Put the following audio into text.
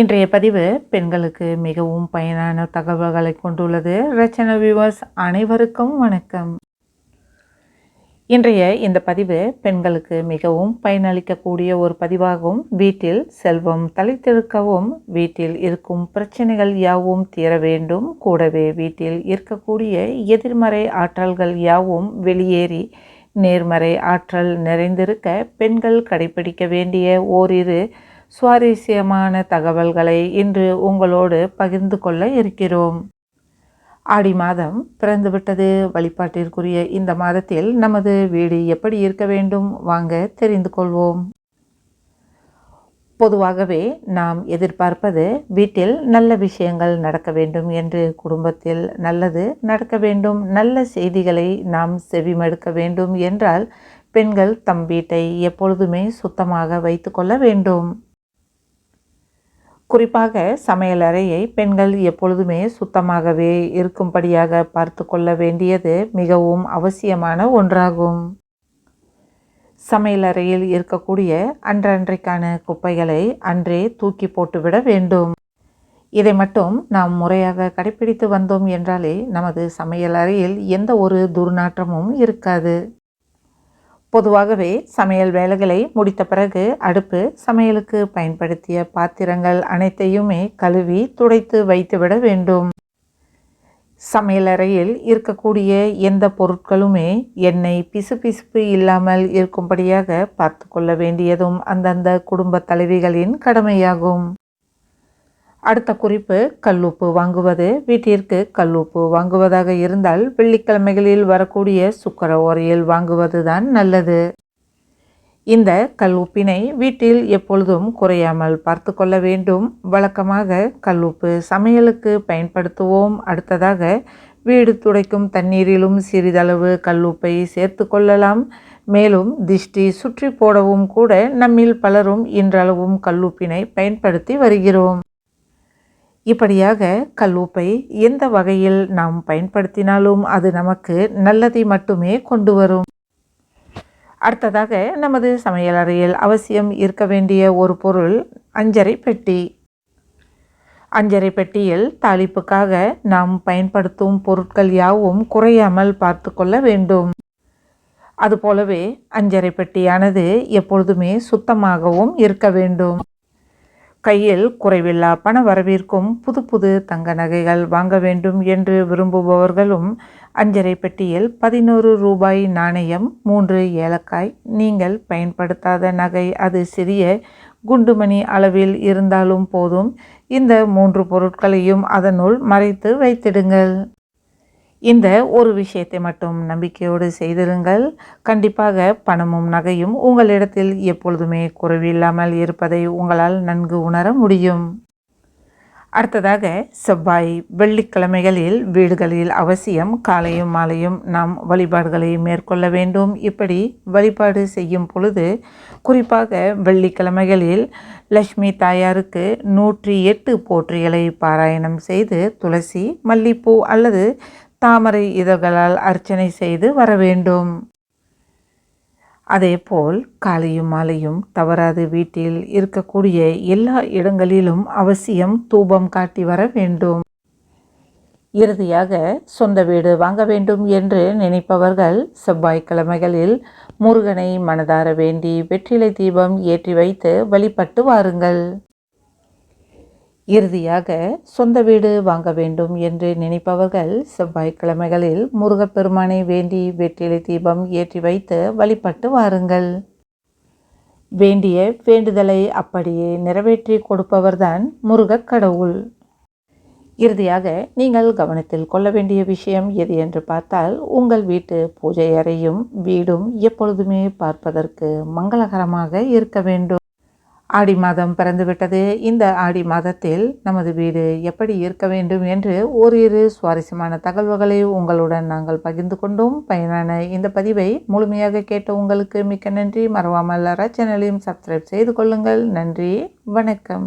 இன்றைய பதிவு பெண்களுக்கு மிகவும் பயனான தகவல்களை கொண்டுள்ளது. ரச்சன வியூவர்ஸ் அனைவருக்கும் வணக்கம். இன்றைய இந்த பதிவு பெண்களுக்கு மிகவும் பயனளிக்கக்கூடிய ஒரு பதிவாகும். வீட்டில் செல்வம் தலைத்திருக்கவும் வீட்டில் இருக்கும் பிரச்சனைகள் யாவும் தீர வேண்டும். கூடவே வீட்டில் இருக்கக்கூடிய எதிர்மறை ஆற்றல்கள் யாவும் வெளியேறி நேர்மறை ஆற்றல் நிறைந்திருக்க பெண்கள் கடைபிடிக்க வேண்டிய ஓரிரு சுவாரஸ்யமான தகவல்களை இன்று உங்களோடு பகிர்ந்து கொள்ள இருக்கிறோம். ஆடி மாதம் பிறந்துவிட்டது. வழிபாட்டிற்குரிய இந்த மாதத்தில் நமது வீடு எப்படி இருக்க வேண்டும்? வாங்க தெரிந்து கொள்வோம். பொதுவாகவே நாம் எதிர்பார்ப்பது வீட்டில் நல்ல விஷயங்கள் நடக்க வேண்டும் என்று குடும்பத்தில் நல்லது நடக்க வேண்டும். நல்ல செய்திகளை நாம் செவிமடுக்க வேண்டும் என்றால் பெண்கள் தம் வீட்டை எப்பொழுதுமே சுத்தமாக வைத்து கொள்ள வேண்டும். குறிப்பாக சமையலறையை பெண்கள் எப்பொழுதுமே சுத்தமாகவே இருக்கும்படியாக பார்த்து கொள்ள வேண்டியது மிகவும் அவசியமான ஒன்றாகும். சமையலறையில் இருக்கக்கூடிய அன்றன்றைக்கான குப்பைகளை அன்றே தூக்கி போட்டுவிட வேண்டும். இதை மட்டும் நாம் முறையாக கடைபிடித்து வந்தோம் என்றாலே நமது சமையலறையில் எந்த ஒரு துர்நாற்றமும் இருக்காது. பொதுவாகவே சமையல் வேலைகளை முடித்த பிறகு அடுப்பு சமையலுக்கு பயன்படுத்திய பாத்திரங்கள் அனைத்தையுமே கழுவி துடைத்து வைத்துவிட வேண்டும். சமையலறையில் இருக்கக்கூடிய எந்த பொருட்களுமே எண்ணெய் பிசுபிசுப்பு இல்லாமல் இருக்கும்படியாக பார்த்து கொள்ள வேண்டியதும் அந்தந்த குடும்ப தலைவிகளின் கடமையாகும். அடுத்த குறிப்பு கல்லுப்பு வாங்குவது. வீட்டிற்கு கல்லுப்பு வாங்குவதாக இருந்தால் வெள்ளிக்கிழமைகளில் வரக்கூடிய சுக்கர ஓரையில் வாங்குவது தான் நல்லது. இந்த கல்லுப்பினை வீட்டில் எப்பொழுதும் குறையாமல் பார்த்து கொள்ள வேண்டும். வழக்கமாக கல்லுப்பு சமையலுக்கு பயன்படுத்துவோம். அடுத்ததாக வீடு துடைக்கும் தண்ணீரிலும் சிறிதளவு கல்லுப்பை சேர்த்து கொள்ளலாம். மேலும் திஷ்டி சுற்றி போடவும் கூட நம்மில் பலரும் இன்றளவும் கல்லுப்பினை பயன்படுத்தி வருகிறோம். இப்படியாக கல்லூப்பை எந்த வகையில் நாம் பயன்படுத்தினாலும் அது நமக்கு நல்லதை மட்டுமே கொண்டு வரும். அடுத்ததாக நமது சமையலறையில் அவசியம் இருக்க வேண்டிய ஒரு பொருள் அஞ்சரை பெட்டி. அஞ்சரை பெட்டியில் தாளிப்புக்காக நாம் பயன்படுத்தும் பொருட்கள் யாவும் குறையாமல் பார்த்து கொள்ள வேண்டும். அதுபோலவே அஞ்சரை பெட்டியானது எப்பொழுதுமே சுத்தமாகவும் இருக்க வேண்டும். கையில் குறைவில்லா பண வரவிற்கும் புது புது தங்க நகைகள் வாங்க வேண்டும் என்று விரும்புபவர்களும் அஞ்சரை பெட்டியில் பதினோரு ரூபாய் நாணயம் மூன்று ஏலக்காய் நீங்கள் பயன்படுத்தாத நகை அது சிறிய குண்டுமணி அளவில் இருந்தாலும் போதும். இந்த மூன்று பொருட்களையும் அதனுள் மறைத்து வைத்திடுங்கள். இந்த ஒரு விஷயத்தை மட்டும் நம்பிக்கையோடு செய்திருங்கள். கண்டிப்பாக பணமும் நகையும் உங்களிடத்தில் எப்பொழுதுமே குறைவில்லாமல் இருப்பதை உங்களால் நன்கு உணர முடியும். அடுத்ததாக செவ்வாய் வெள்ளிக்கிழமைகளில் வீடுகளில் அவசியம் காலையும் மாலையும் நாம் வழிபாடுகளை மேற்கொள்ள வேண்டும். இப்படி வழிபாடு செய்யும் பொழுது குறிப்பாக வெள்ளிக்கிழமைகளில் லக்ஷ்மி தாயாருக்கு நூற்றி எட்டு போற்றிகளை பாராயணம் செய்து துளசி மல்லிப்பூ அல்லது தாமரை இதழ்களால் அர்ச்சனை செய்து வர வேண்டும். அதேபோல் காலையும் மாலையும் தவறாது வீட்டில் இருக்கக்கூடிய எல்லா இடங்களிலும் அவசியம் தூபம் காட்டி வர வேண்டும். இறுதியாக சொந்த வீடு வாங்க வேண்டும் என்று நினைப்பவர்கள் செவ்வாய்க்கிழமைகளில் முருகனை மனதார வேண்டி வெற்றிலை தீபம் ஏற்றி வைத்து வழிபட்டு வாருங்கள். இறுதியாக சொந்த வீடு வாங்க வேண்டும் என்று நினைப்பவர்கள் செவ்வாய்க்கிழமைகளில் முருகப்பெருமானை வேண்டி வெற்றிலை தீபம் ஏற்றி வைத்து வழிபட்டு வாருங்கள். வேண்டிய வேண்டுதலை அப்படியே நிறைவேற்றி கொடுப்பவர்தான் முருகக் கடவுள். இறுதியாக நீங்கள் கவனத்தில் கொள்ள வேண்டிய விஷயம் எது என்று பார்த்தால் உங்கள் வீட்டு பூஜை அறையும் வீடும் எப்பொழுதுமே பார்ப்பதற்கு மங்களகரமாக இருக்க வேண்டும். ஆடி மாதம் பிறந்துவிட்டது. இந்த ஆடி மாதத்தில் நமது வீடு எப்படி இருக்க வேண்டும் என்று ஓரிரு சுவாரஸ்யமான தகவல்களை உங்களுடன் நாங்கள் பகிர்ந்து கொண்டோம். பயனான இந்த பதிவை முழுமையாக கேட்ட உங்களுக்கு மிக்க நன்றி. மறவாமல் சேனலையும் சப்ஸ்கிரைப் செய்து கொள்ளுங்கள். நன்றி. வணக்கம்.